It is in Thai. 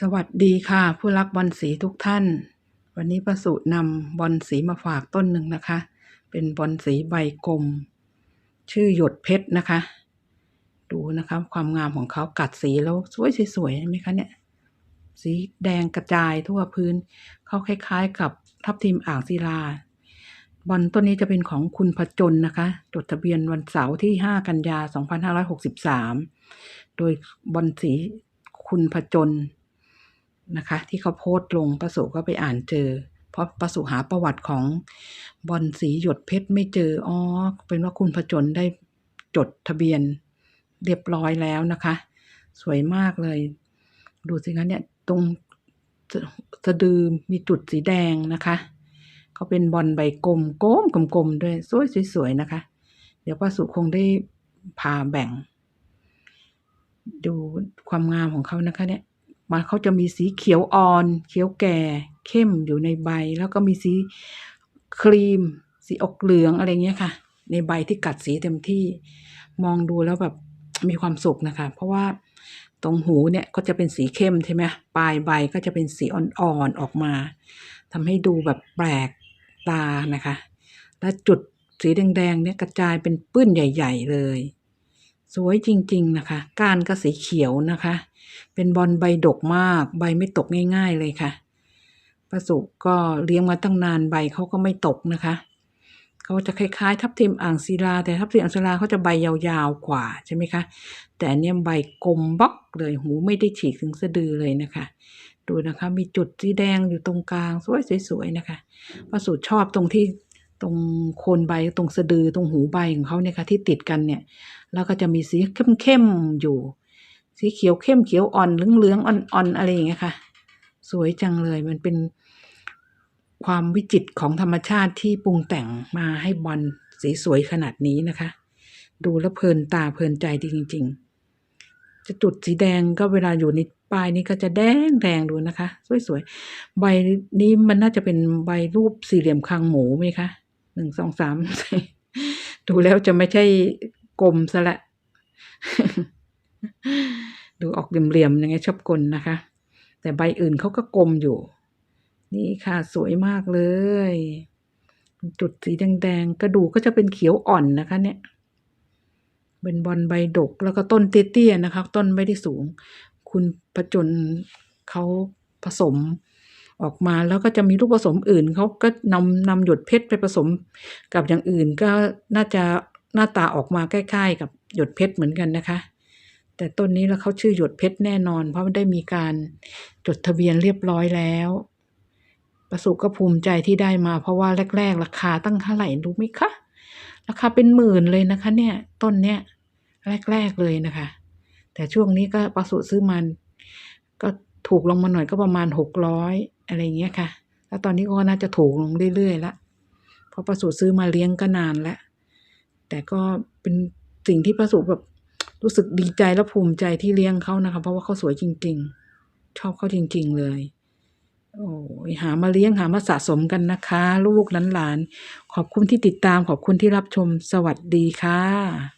สวัสดีค่ะ ผู้รักบอลสีทุกท่าน วันนี้ประสูตรนำบอลสีมาฝากต้นหนึ่งนะคะ เป็นบอลสีใบกลม ชื่อหยดเพชรนะคะ ดูนะคะความงามของเขากัดสีแล้วสวยๆเห็นไหมคะเนี่ย สีแดงกระจายทั่วพื้น เขาคล้ายๆ กับทับทิมอ่างศิลา บอลต้นนี้จะเป็นของคุณพจนนะคะ จดทะเบียนวันเสาร์ที่ 5 กันยา 2563 โดยบอลสีคุณพจน นะคะ ที่เขาโพสต์ลงประสุก็ไปอ่านเจอ เพราะประสุหาประวัติของบอลสีหยดเพชรไม่เจออ๋อเป็นว่าคุณพจนได้จดทะเบียนเรียบร้อยแล้วนะคะ สวยมากเลย ดูสิคะเนี่ยตรงสะดือมีจุดสีแดงนะคะเขาเป็นบอลใบกลมโก้มกลมๆด้วยสวยสวยๆนะคะ เดี๋ยวป้าสุคงได้พาแบ่ง ดูความงามของเขานะคะเนี่ย มันเขาจะมีสีเขียวอ่อน เขียวแก่เข้มอยู่ในใบ แล้วก็มีสีครีม สีออกเหลืองอะไรเงี้ยค่ะ ในใบที่กัดสีเต็มที่มองดูแล้วแบบมีความสุขนะคะ เพราะว่าตรงหูเนี่ยก็จะเป็นสีเข้มใช่ไหมปลายใบก็จะเป็นสีอ่อนๆออกมาทำให้ดูแบบแปลกตานะคะ และจุดสีแดงๆเนี่ยกระจายเป็นปื้นใหญ่ ๆ เลย สวยจริง ๆ นะคะ ก้านก็สีเขียวนะคะ เป็นบอลใบดกมาก ใบไม่ตกง่าย ๆ เลยค่ะ ประสุก็เลี้ยงมาตั้งนานใบเขาก็ไม่ตกนะคะเขาจะคล้าย ๆ ทับทิมอ่างศิลา แต่ทับทิมอ่างศิลาเขาจะใบยาวๆกว่าใช่ไหมคะ แต่อันเนี้ยใบกลมบล็อกเลยหูไม่ได้ฉีกถึงสะดือเลยนะคะ ดูนะคะ มีจุดสีแดงอยู่ตรงกลางสวยๆนะคะประสูตรชอบตรงที่ ตรงโคนใบตรงสะดือตรงหูใบของเขาเนี่ยค่ะที่ติดกันเนี่ย แล้วก็จะมีสีเข้มๆอยู่ สีเขียวเข้มเขียวอ่อนเหลืองๆอ่อนๆอะไรอย่างเงี้ยค่ะ สวยจังเลยมันเป็นความวิจิตรของธรรมชาติที่ปรุงแต่งมาให้บอลสีสวยขนาดนี้นะคะ ดูแล้วเพลินตาเพลินใจดีจริง ๆ จะจุดสีแดงก็เวลาอยู่ในปลายนี้ก็จะแดงแดงดูนะคะ สวยๆใบนี้มันน่าจะเป็นใบรูปสี่เหลี่ยมคางหมูไหมคะ หนึ่งสองสามดูแล้วจะไม่ใช่กลมซะละ ดูออกเหลี่ยมๆยังไงชอบกลนะคะ แต่ใบอื่นเขาก็กลมอยู่ นี่ค่ะสวยมากเลย จุดสีแดงๆกระดูกก็จะเป็นเขียวอ่อนนะคะ เนี่ยเป็นบอลใบดกแล้วก็ต้นเตี้ยๆนะคะ ต้นไม่ได้สูง คุณประจนเขาผสม ออกมาแล้วก็จะมีลูกผสมอื่นเขาก็นำนำหยดเพชรไปผสมกับอย่างอื่นก็น่าจะหน้าตาออกมาใกล้ๆกับหยดเพชรเหมือนกันนะคะ แต่ต้นนี้แล้วเขาชื่อหยดเพชรแน่นอน เพราะได้มีการจดทะเบียนเรียบร้อยแล้วประสุก็ภูมิใจที่ได้มา เพราะว่าแรก ๆ ราคาตั้งเท่าไหร่รู้ไหมคะราคาเป็นหมื่นเลยนะคะ เนี่ยต้นเนี้ยแรก ๆ เลยนะคะ แต่ช่วงนี้ก็ประสุซื้อมันก็ถูกลงมาหน่อยก็ประมาณหกร้อย อะไรเงี้ยค่ะ แล้วตอนนี้ก็น่าจะถูกลงเรื่อยๆละเพราะประสูซื้อมาเลี้ยงก็นานแล้ว แต่ก็เป็นสิ่งที่ประสูแบบรู้สึกดีใจและภูมิใจที่เลี้ยงเขานะคะ เพราะว่าเขาสวยจริง ๆ ชอบเขาจริง ๆ เลย โอ้ยหามาเลี้ยงหามาสะสมกันนะคะ ลูกๆหลานๆขอบคุณที่ติดตามขอบคุณที่รับชมสวัสดีค่ะ